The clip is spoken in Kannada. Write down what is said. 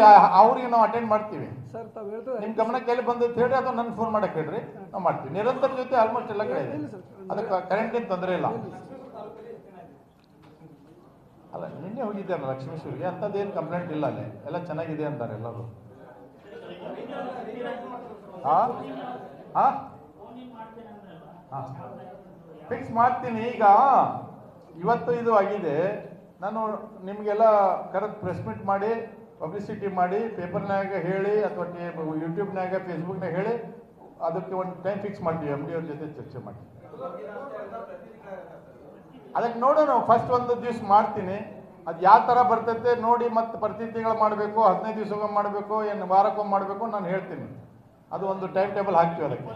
ಆ- ಅವ್ರಿಗೆ ನಾವು ಅಟೆಂಡ್ ಮಾಡ್ತೀವಿ. ಸರ್ ತಾವು ಹೇಳ್ತದೆ ನಿಮ್ ಗಮನಕ್ಕೆ ಎಲ್ಲಿ ಬಂದೈತೆ ಹೇಳಿ ಅದು ನನ್ ಫೋನ್ ಮಾಡಕ್ ಹೇಳ್ರಿ ನಾವು ಮಾಡ್ತೀವಿ. ನಿರಂತರ ಜೊತೆ ಆಲ್ಮೋಸ್ಟ್ ಎಲ್ಲ ಕಡೆ ಇದೆ. ಅದಕ್ಕೆ ಕರೆಂಟ್ ಏನ್ ತೊಂದರೆ ಇಲ್ಲ. ಅಲ್ಲ ನಿನ್ನೆ ಹೋಗಿದ್ದೆ ಅಲ್ಲ ಲಕ್ಷ್ಮೇಶ್ವರಿಗೆ? ಅಂಥದ್ದೇನು ಕಂಪ್ಲೇಂಟ್ ಇಲ್ಲ ಅಲ್ಲಿ. ಎಲ್ಲ ಚೆನ್ನಾಗಿದೆ ಅಂತಾರೆ ಎಲ್ಲರೂ. ಹಾ ಹಾ ಫಿಕ್ಸ್ ಮಾಡ್ತೀನಿ ಈಗ. ಇವತ್ತು ಇದು ಆಗಿದೆ. ನಾನು ನಿಮಗೆಲ್ಲ ಕರೆಕ್ಟ್ ಪ್ರೆಸ್ ಮೀಟ್ ಮಾಡಿ ಪಬ್ಲಿಸಿಟಿ ಮಾಡಿ ಪೇಪರ್ನಾಗ ಹೇಳಿ ಅಥವಾ ಯೂಟ್ಯೂಬ್ನಾಗ ಫೇಸ್ಬುಕ್ನಾಗ ಹೇಳಿ, ಅದಕ್ಕೆ ಒಂದು ಟೈಮ್ ಫಿಕ್ಸ್ ಮಾಡ್ತೀವಿ ಎಂ ಡಿ ಅವ್ರ ಜೊತೆ ಚರ್ಚೆ ಮಾಡಿ ಅದಕ್ಕೆ ನೋಡೋಣ ಫಸ್ಟ್ ಒಂದು ದಿವ್ಸ ಮಾಡ್ತೀನಿ. ಅದು ಯಾವ ಥರ ಬರ್ತೈತೆ ನೋಡಿ ಮತ್ತೆ ಪ್ರತಿ ತಿಂಗಳು ಮಾಡಬೇಕು, ಹದಿನೈದು ದಿವ್ಸಕ್ಕೊಮ್ಮೆ ಮಾಡಬೇಕು, ಏನು ವಾರಕ್ಕೊಮ್ಮೆ ಮಾಡಬೇಕು, ನಾನು ಹೇಳ್ತೀನಿ. ಅದು ಒಂದು ಟೈಮ್ ಟೇಬಲ್ ಹಾಕ್ತೀವಿ ಅದಕ್ಕೆ.